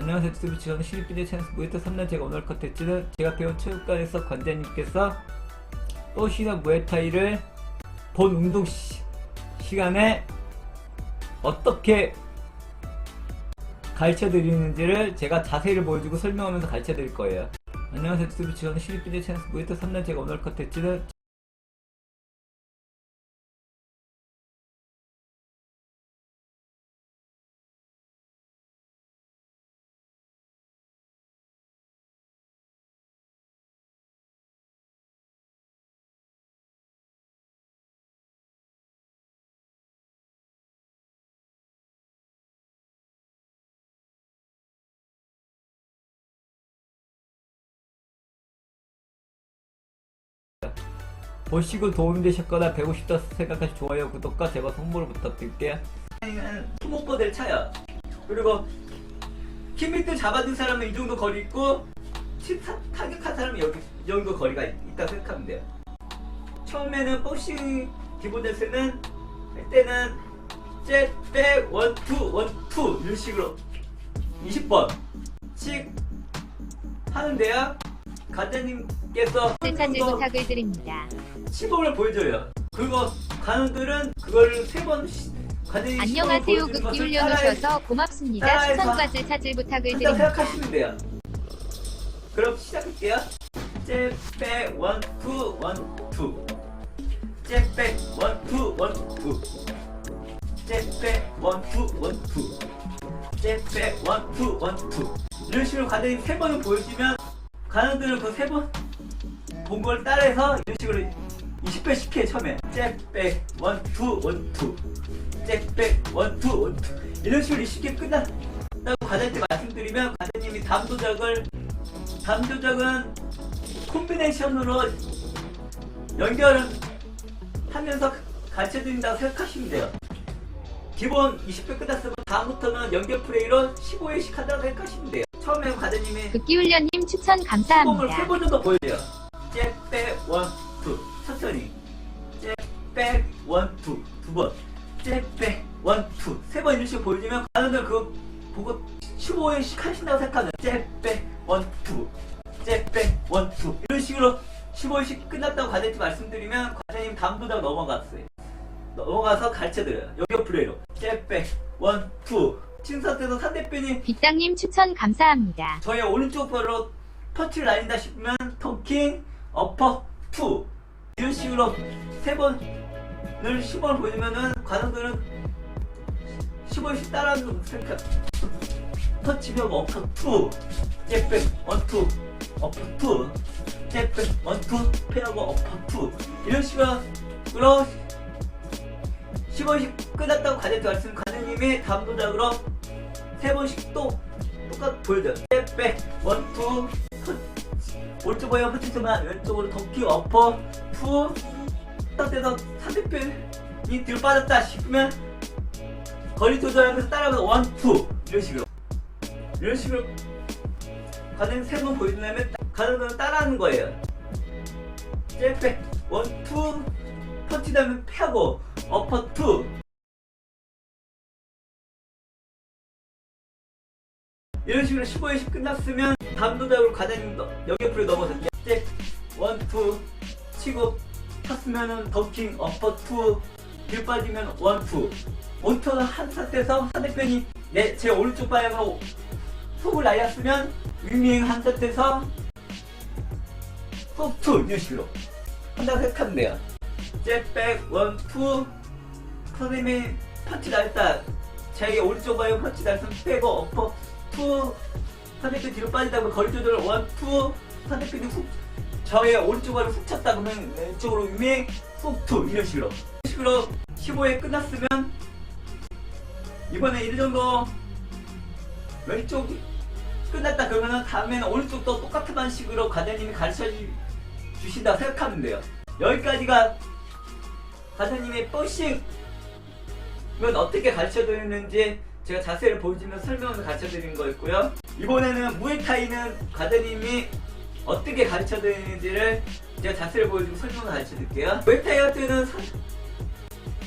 안녕하세요. 유튜브 저는 실리핀의 찬스 무에타 3년 제가 오늘 컨텐츠는 제가 배운 체육관에서 관장님께서 또시나 무에타이를 본 운동 시, 시간에 어떻게 가르쳐 드리는지를 제가 자세히를 보여주고 설명하면서 가르쳐 드릴 거예요. 안녕하세요. 유튜브 저는 실리핀의 찬스 무에타 3년 제가 오늘 컨텐츠는 보시고 도움되셨거나 배우고 싶다 생각하시 좋아요 구독과 제발 홍보를 부탁드릴게요. 손목보드를 차요. 그리고 킴미트 잡아준 사람은 이 정도 거리 있고 칩 타- 타격한 사람은 여기 이 정도 거리가 있, 있다 생각하면 돼요. 처음에는 복싱 기본 자세는 할 때는 잽백 원투 원투 이런 식으로 20번 씩 하는데요 가자님께서 찾을 부탁을 드립니다. 시범을 보여줘요. 그거 가는들은 그걸 세번 가는 안녕하세요. 극기 올려놓으셔서 고맙습니다. 따라해서 추천받을 찾을 부탁을 드립니다. 생각하시면 돼요. 그럼 시작할게요. 잽백 원투 원투 잽백 원투 원투 잽백 원투 원투 잽백 원투 원투 이런 식으로 가능히 세 번을 보여주면 가는들은 그세 번 본 걸 따라해서 이런 식으로 20배씩 해 처음에 잽백 원투 원투. 잽백 원투 원투. 이런 식으로 쉽게 끝났다고 과장님 말씀드리면 과장님이 담 조작을 담 조작은 콤비네이션으로 연결을 하면서 가르쳐 드린다고 생각하시면 돼요. 기본 20배 끝났으면 다음부터는 연결 플레이로 15회씩 한다고 생각하시면 돼요 처음에 과장님이 극기 훈련님 추천 감사합니다. 세 번 정도 보여줘요. 잽백 원투 천천히 잽백 원투 두 번. 잽백 원투 세번 이런 식으로 보여주면 가는들 그거 보고 15회씩 하신다고 생각하면 잽백 원투 잽백 원투 이런 식으로 15회씩 끝났다고 과장님 말씀드리면 과장님 다음보다 넘어갔어요. 넘어가서 가르쳐드려요. 여기 플레이로 잽백 원투 친 상태에서 상대편이 빗당님 추천 감사합니다. 저의 오른쪽 발로 펀치를 날린다 싶으면 턴킹, 어퍼, 투 이런 식으로 세 번을 10번을 보여주면은 관원들은 10번씩 따라하는 생각 펀치면 어퍼 투 잽백 원투 어퍼 투 잽백 원투 패하고 어퍼 투 이런 식으로 10번씩 끝났다고 가제트 말씀 가느님이 다음 동작으로 세 번씩 또 똑같 보여줘요. 백 원투 오른쪽 방향 펀치지만 왼쪽으로 덩키 어퍼 투딱 돼서 상대편이 뒤로 빠졌다 싶으면 거리 조절하면서 따라가면서 원 투. 이런 식으로. 이런 식으로 가는 세 번 보여준 다음에 가는 건 따라하는 거예요. 잽백 원투. 펀치 다음에 패하고 어퍼 투 이런 식으로 15회씩 끝났으면 다음 동작으로 과장님 여기 프로 넘어서 잽 원투 치고 탔으면은 덩킹 어퍼 투뒤 빠지면 원투. 원투를 한 상태에서 상대편이 내 제 오른쪽 방향으로 속을 날렸으면 윙윙 한 상태에서 훅투 이런 식으로. 한다고 생각하면 돼요. 잽백 원 투. 선생님이 펀치 날렸다 자기 오른쪽 방향 펀치 날렸으면 빼고 어퍼 투 상대편 뒤로 빠지다 보면 거리 조절 원투 상대편이 훅 저의 오른쪽으로 훅 쳤다 그러면 왼쪽으로 유행 훅투 이런 식으로. 이런 식으로 15회 끝났으면 이번에 이 정도 왼쪽 끝났다 그러면은 다음에는 오른쪽도 똑같은 방식으로 과장님이 가르쳐 주- 주신다 생각하면 돼요. 여기까지가 과장님의 버싱 이건 어떻게 가르쳐 드리는지 제가 자세를 보여주면서 설명을 가르쳐 드린 거였고요. 이번에는 무에타이는 과장님이 어떻게 가르쳐 드리는지를 제가 자세를 보여주고 설명을 가르쳐 드릴게요. 무에타이 사-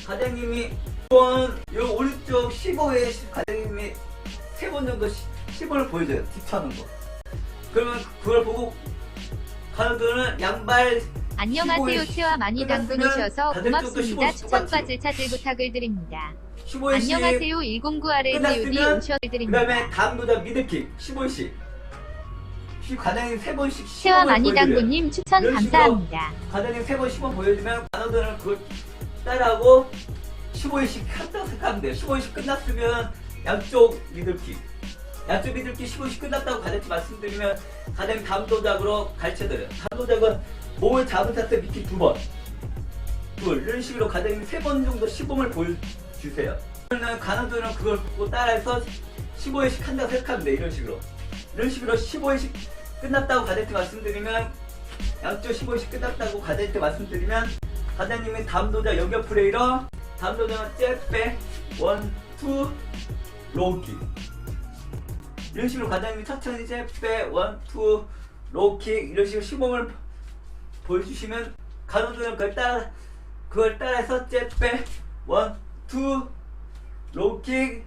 과장님이 이번 요 오른쪽 15회 과장님이 세 번 정도 시- 시범을 보여줘요. 딥하는 거. 그러면 그걸 보고 가는들은 양발 안녕하세요. 15일 채와 많이 당근오셔서 고맙습니다. 또 15일 추천 똑같이. 빠질 차질 부탁을 드립니다. 15일씩 안녕하세요. 109RSUD 끝났으면 오셔 그 드립니다. 다음에 다음 도전 미드킥 15일씩 과장님 3번씩 채와 많이 당근님 추천 감사합니다. 과장님 3번 시범 보여주면 간호들은 그걸 따라하고 15일씩 한다씩 하면 돼요 15일씩 끝났으면 양쪽 미들킥 미들킥 15일씩 끝났다고 과장님 말씀드리면 과장님 다음 도작으로 가르쳐드려요. 다음 도작은 몸을 잡은 상태 미킥 두번 둘 이런 식으로 과장님 3번 정도 시범을 보여주세요. 그러면 간호들은 그걸 보고 따라해서 15일씩 한다고 생각하면 돼 이런 식으로. 이런 식으로 15일씩 끝났다고 과장님 말씀드리면 양쪽 15일씩 끝났다고 과장님한테 말씀드리면 과장님이 다음 도자 연결 플레이로 다음 도자는 잽백 원투 로우킥 이런 식으로 과장님이 천천히 잽백 원투 로우킥 이런 식으로 시범을 보여주시면 간호들은 그걸 따라 그걸 따라해서 잽백 원투 로우킥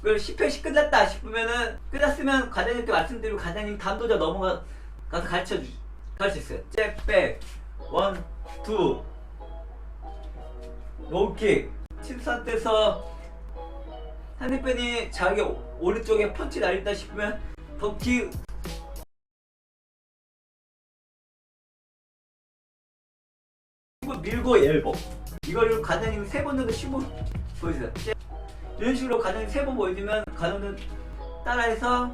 그걸 10회씩 끝났다 싶으면은 끝났으면 과장님께 말씀드리고 과장님 다음 도자 넘어가서 가르쳐 주 가르쳐 주세요. 잽백 원, 투 로우킥 침 상태에서 상대편이 자기 오- 오른쪽에 펀치 날린다 싶으면 덕키 밀고 엘보 이거를 과장님 세번 정도 쉬고 보여주세요. 잽. 이런 식으로 과장님 세번 보여주면 간호는 따라해서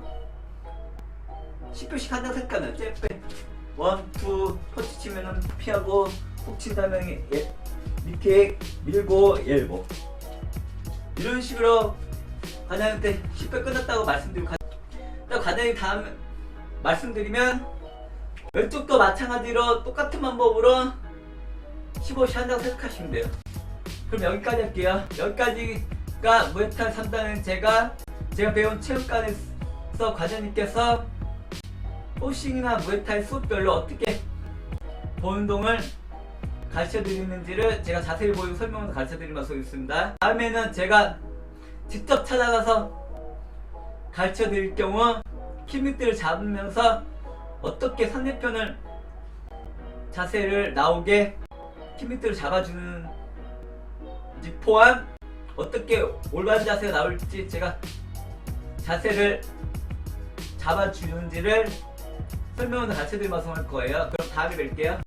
10표씩 한다고 생각하면 잽백 원, 투 펀치 치면은 피하고 훅 친 다음에 예, 밑에 밀고 엘보 이런 식으로 과장님한테 10회 끝났다고 말씀드리고 가- 또 과장님 다음 말씀드리면 왼쪽도 마찬가지로 똑같은 방법으로 15씩 한다고 생각하시면 돼요 그럼 여기까지 할게요 여기까지가 무에타이 3단은 제가 제가 배운 체육관에서 과장님께서 호싱이나 무에타이 수업별로 어떻게 보운동을 가르쳐 드리는지를 제가 자세히 보이고 설명을 가르쳐 드리는 방송이 있습니다. 다음에는 제가 직접 찾아가서 가르쳐 드릴 경우 킥밑들을 잡으면서 어떻게 상대편을 자세를 나오게 킥밑들을 잡아주는 지 포함 어떻게 올바른 자세가 나올지 제가 자세를 잡아주는지를 설명을 가르쳐 드릴 방송할 거예요. 그럼 다음에 뵐게요.